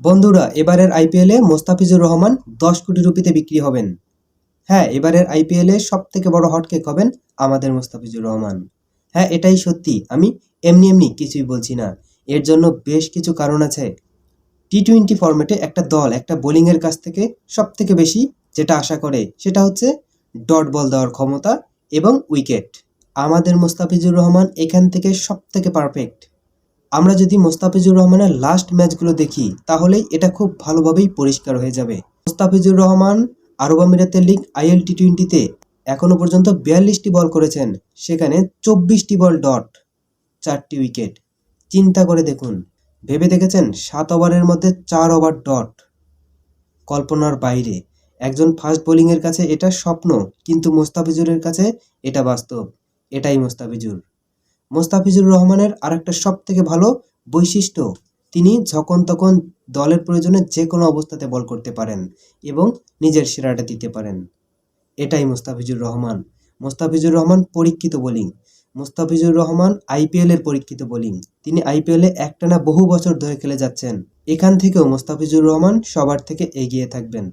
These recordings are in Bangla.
বন্ধুরা, এবারের আইপিএলে মোস্তাফিজুর রহমান দশ কোটি রুপিতে বিক্রি হবেন। হ্যাঁ এবারের আইপিএলে সব থেকে বড় হটকেক হবেন আমাদের মোস্তাফিজুর রহমান। হ্যাঁ এটাই সত্যি, আমি এমনি এমনি কিছুই বলছি না। এর জন্য বেশ কিছু কারণ আছে। টি টোয়েন্টি ফরম্যাটে একটা দল, একটা বোলিংয়ের কাছ থেকে সব থেকে বেশি যেটা আশা করে, সেটা হচ্ছে ডট বল দেওয়ার ক্ষমতা এবং উইকেট। আমাদের মোস্তাফিজুর রহমান এখান থেকে সব থেকে পারফেক্ট। আমরা যদি মোস্তাফিজুর রহমানের লাস্ট ম্যাচগুলো দেখি, তাহলেই এটা খুব ভালোভাবেই পরিষ্কার হয়ে যাবে। মোস্তাফিজুর রহমান আরব আমিরাতের লিগ আইএল টি টোয়েন্টিতে এখনও পর্যন্ত বিয়াল্লিশটি বল করেছেন। সেখানে চব্বিশটি বল ডট চারটি উইকেট চিন্তা করে দেখুন, ভেবে দেখেছেন, সাত ওভারের মধ্যে চার ওভার ডট কল্পনার বাইরে, একজন ফাস্ট বোলিংয়ের কাছে এটা স্বপ্ন, কিন্তু মোস্তাফিজুরের কাছে এটা বাস্তব। এটাই মোস্তাফিজুর। মোস্তাফিজুর রহমানের আরেকটা সব থেকে ভালো বৈশিষ্ট্য, তিনি যখন তখন দলের প্রয়োজনে যে কোনো অবস্থাতে বল করতে পারেন এবং নিজের সেরাটা দিতে পারেন। এটাই মোস্তাফিজুর রহমান। মোস্তাফিজুর রহমান পরীক্ষিত বোলিং। মোস্তাফিজুর রহমান আইপিএলের পরীক্ষিত বোলিং। তিনি আইপিএলে একটানা বহু বছর ধরে খেলে যাচ্ছেন। এখান থেকেও মোস্তাফিজুর রহমান সবার থেকে এগিয়ে থাকবেন।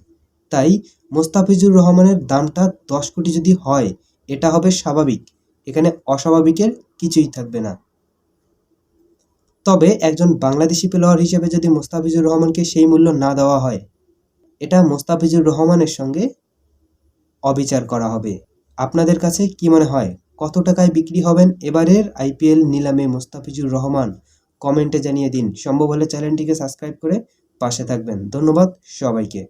তাই মোস্তাফিজুর রহমানের দামটা দশ কোটি যদি হয়, এটা হবে স্বাভাবিক। এখানে অস্বাভাবিকের কিছুই থাকবে না। তবে একজন বাংলাদেশি প্লেয়ার হিসেবে যদি মোস্তাফিজুর রহমানকে সেই মূল্য না দেওয়া হয়, এটা মোস্তাফিজুর রহমানের সঙ্গে অবিচার করা হবে। আপনাদের কাছে কি মনে হয়, কত টাকায় বিক্রি হবেন? এবারের আইপিএল নিলামে মোস্তাফিজুর রহমান কমেন্টে জানিয়ে দিন। সম্ভব হলে চ্যানেলটিকে সাবস্ক্রাইব করে পাশে থাকবেন। ধন্যবাদ সবাইকে।